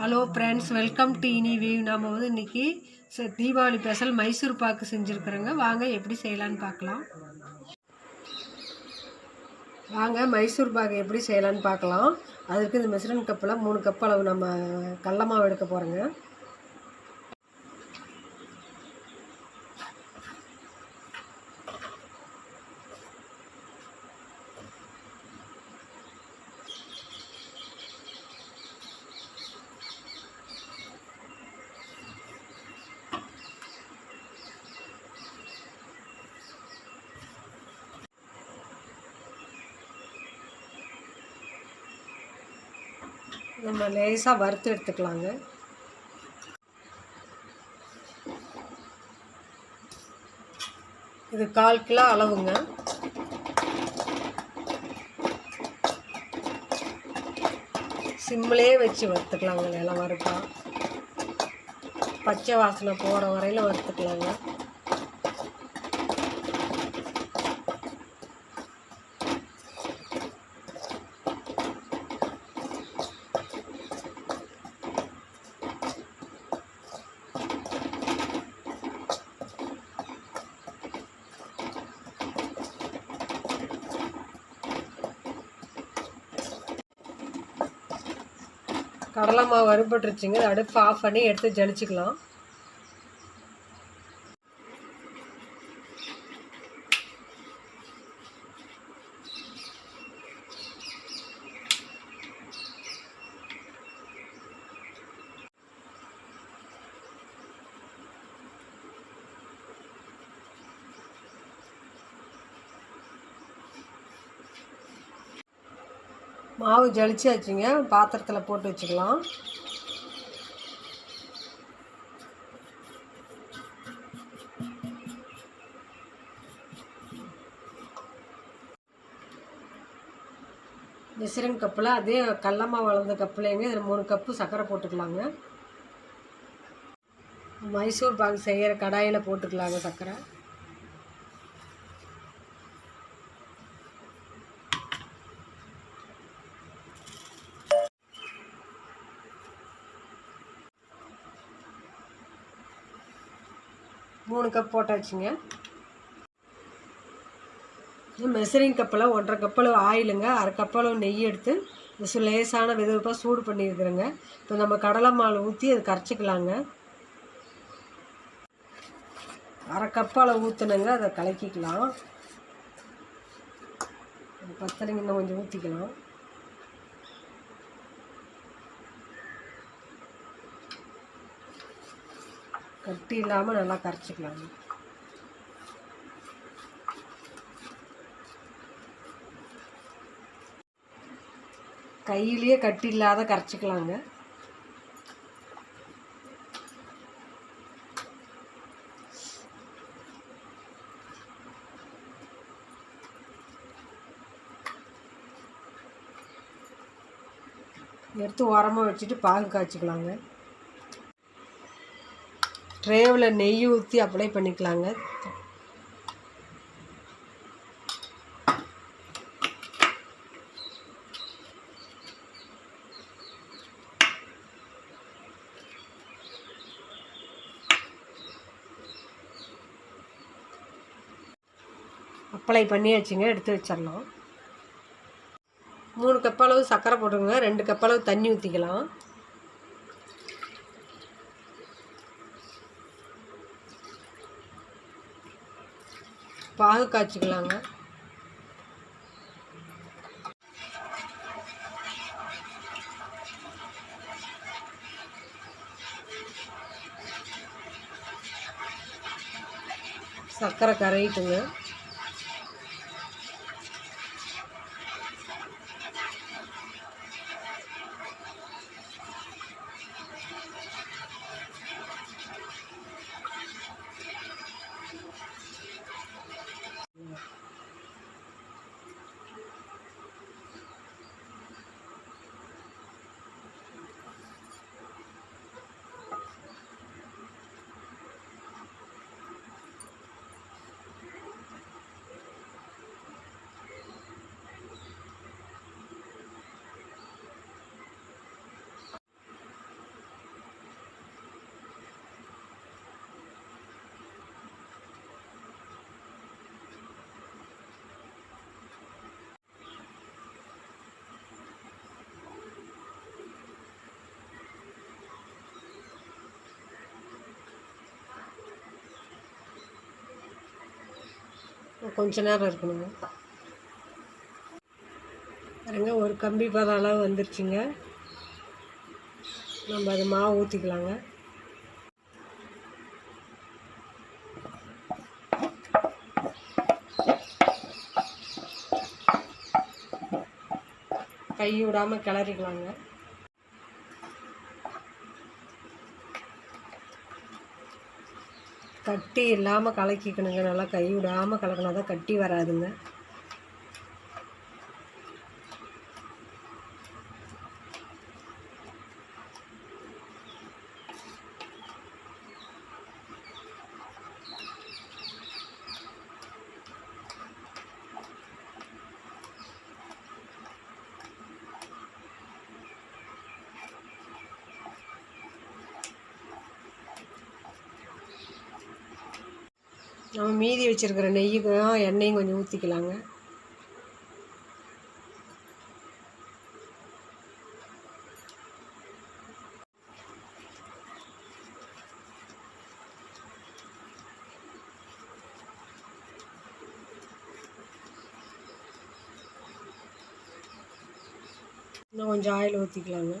Hello friends welcome to இனி view நாம் வந்து இன்றைக்கி தீபாவளி ஸ்பெஷல் மைசூர் பாக்கு செஞ்சுருக்குறோங்க. வாங்க எப்படி செய்யலான்னு பார்க்கலாம். வாங்க மைசூர் பாக்கு எப்படி செய்யலான்னு பார்க்கலாம். அதுக்கு இந்த மெசரன் கப்பில் மூணு கப் அளவு நம்ம கடல மாவு எடுக்க போகிறோங்க நம்ம லேசாக வறுத்து எடுத்துக்கலாங்க. இது கால் கிலோ அளவுங்க. சிம்மிலே வச்சு வறுத்துக்கலாங்க எல்லாம் வறுப்பாக பச்சை வாசனை போகிற வரையில் வறுத்துக்கலாங்க. கடலை மாவு வறுபட்டுருச்சுங்க அடுப்பு ஆஃப் பண்ணி எடுத்து ஜலிச்சுக்கலாம். மாவு ஜலிச்சாச்சுங்க பாத்திரத்தில் போட்டு வச்சுக்கலாம். மிசிறன் கப்பில் அதே கடலமா வளர்ந்த கப்புலேங்க இதில் மூணு கப்பு சர்க்கரை போட்டுக்கலாங்க. மைசூர் பாக் செய்கிற கடாயில் போட்டுக்கலாங்க சர்க்கரை. மூணு கப் போட்டாச்சுங்க. மெசரிங் கப்பில் ஒன்றரை கப்பளவு ஆயிலுங்க. அரை கப்பளவு நெய் எடுத்து இது லேசான விதவிப்பாக சூடு பண்ணியிருக்கிறேங்க. இப்போ நம்ம கடலை மாவு ஊற்றி அது கரைச்சிக்கலாங்க. அரை கப்பால் ஊற்றுனங்க அதை கலக்கிக்கலாம். பத்தலைங்க இன்னும் கொஞ்சம் ஊற்றிக்கலாம் கட்டி இல்லாமல் நல்லா கரைச்சிக்கலாங்க. கையிலேயே கட்டி இல்லாத கரைச்சிக்கலாங்க. எடுத்து உரமாக வச்சுட்டு பாகு காய்ச்சிக்கலாங்க. ட்ரேவில் நெய் ஊற்றி அப்ளை பண்ணிக்கலாங்க. அப்ளை பண்ணியாச்சுங்க எடுத்து வச்சிடலாம் மூணு கப் அளவு சர்க்கரை போட்டுருங்க ரெண்டு கப் அளவு தண்ணி ஊற்றிக்கலாம் பாகு காய்ச்சிக்கலாங்க. சர்க்கரை கரையிட்டுங்க. கொஞ்ச நேரம் இருக்கணுங்க. பாருங்க ஒரு கம்பி பதம் அளவு வந்துருச்சுங்க. நம்ம அது மாவு ஊற்றிக்கலாங்க கை விடாமல் கிளறிக்கலாங்க. கட்டி இல்லாமல் கலக்கிக்கணுங்க. நல்லா கை விடாமல் கலக்கினா தான் கட்டி வராதுங்க. நம்ம மீதி வச்சுருக்கிற நெய்யுக்கும் எண்ணெயும் கொஞ்சம் ஊற்றிக்கலாங்க இன்னும் கொஞ்சம் ஆயில் ஊற்றிக்கலாங்க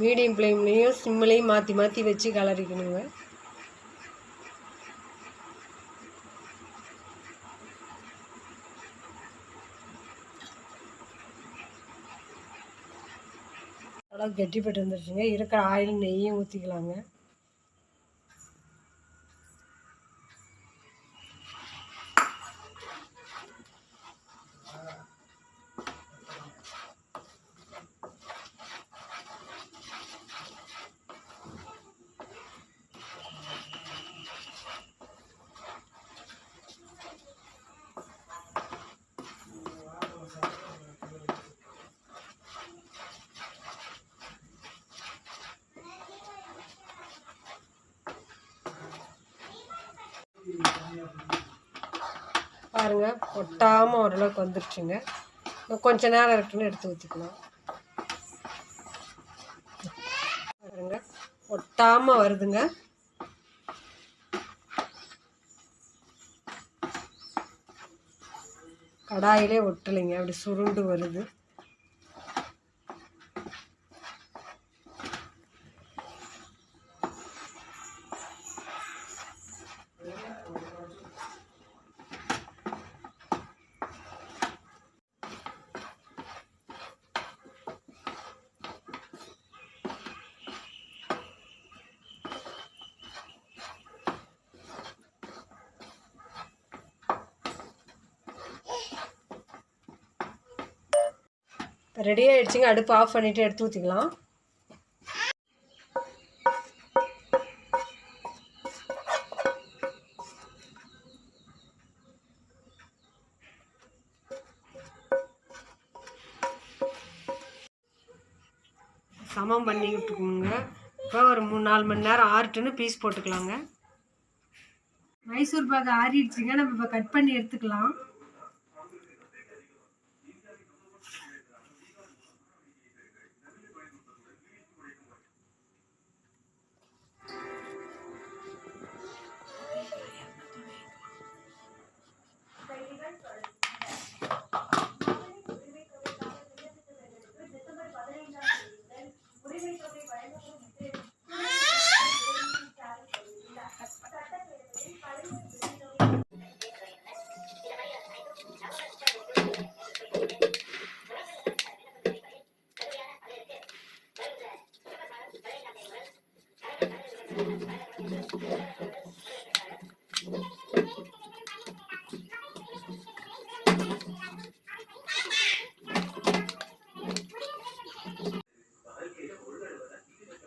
மீடியம் ஃப்ளேம்லேயும் சிம்மிலையும் மாற்றி மாற்றி வச்சு கலரிக்கணுங்க. அளவுக்கு கெட்டிப்பட்டு வந்துருச்சுங்க. இருக்கிற ஆயில் நெய்யும் ஊற்றிக்கலாங்க பாருங்க ஒட்டாமல் ஓரளவுக்கு வந்துருச்சுங்க. இன்னும் கொஞ்ச நேரம் இருக்குன்னு எடுத்து ஊற்றிக்கலாம் பாருங்க ஒட்டாமல் வருதுங்க. கடாயிலே ஒட்டலைங்க அப்படி சுருண்டு வருது. இப்போ ரெடி ஆகிடுச்சிங்க அடுப்பு ஆஃப் பண்ணிவிட்டு எடுத்து ஊற்றிக்கலாம் சமம் பண்ணி விட்டுக்கோங்க. இப்போ ஒரு மூணு நாலு மணி நேரம் ஆறுட்டுன்னு பீஸ் போட்டுக்கலாங்க. மைசூர் பாகு ஆறிடுச்சுங்க. நம்ம இப்போ கட் பண்ணி எடுத்துக்கலாம்.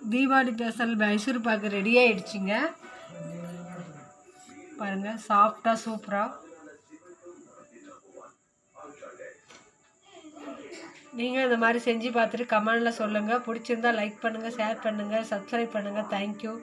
தீபாவளி பேசல் மைசூர் பாக்கு ரெடி ஆயிடுச்சுங்க. பாருங்க சாஃப்டா சூப்பரா நீங்கள் இந்த மாதிரி செஞ்சு பார்த்துட்டு கமெண்டில் சொல்லுங்கள் பிடிச்சிருந்தா லைக் பண்ணுங்கள் ஷேர் பண்ணுங்கள் சப்ஸ்கிரைப் பண்ணுங்கள் தேங்க்யூ